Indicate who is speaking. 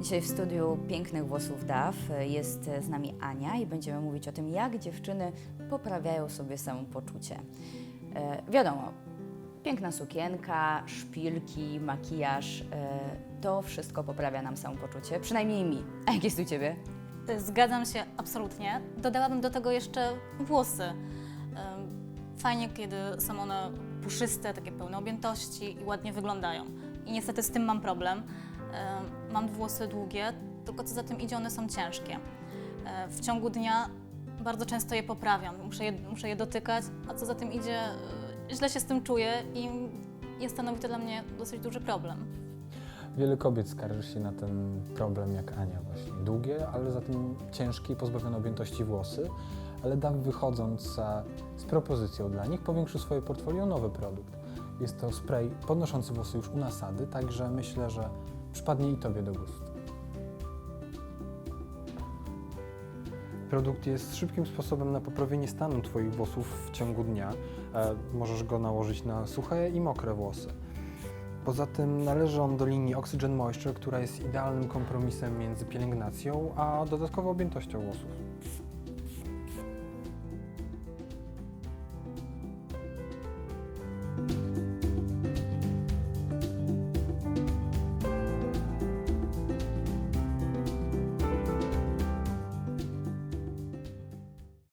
Speaker 1: Dzisiaj w studiu Pięknych Włosów DAW jest z nami Ania i będziemy mówić o tym, jak dziewczyny poprawiają sobie samopoczucie. E, wiadomo, piękna sukienka, szpilki, makijaż, e, to wszystko poprawia nam samopoczucie, przynajmniej mi. A jak jest u Ciebie?
Speaker 2: Zgadzam się absolutnie. Dodałabym do tego jeszcze włosy. Em, Fajnie, kiedy są one puszyste, takie pełne objętości i ładnie wyglądają. I niestety z tym mam problem. Mam włosy długie, tylko co za tym idzie, one są ciężkie. E, W ciągu dnia bardzo często je poprawiam, muszę je, muszę je dotykać, a co za tym idzie, e, źle się z tym czuję i jest stanowi to dla mnie dosyć duży problem.
Speaker 3: Wiele kobiet skarży się na ten problem jak Ania właśnie. Długie, ale zatem ciężkie i pozbawione objętości włosy, ale DAW wychodząc z propozycją dla nich powiększył swoje portfolio nowy produkt. Jest to spray podnoszący włosy już u nasady, także myślę, że przypadnie i Tobie do gustu.
Speaker 4: Produkt jest szybkim sposobem na poprawienie stanu Twoich włosów w ciągu dnia. E, możesz go nałożyć na suche i mokre włosy. Poza tym należy on do linii Oxygen Moisture, która jest idealnym kompromisem między pielęgnacją a dodatkową objętością włosów.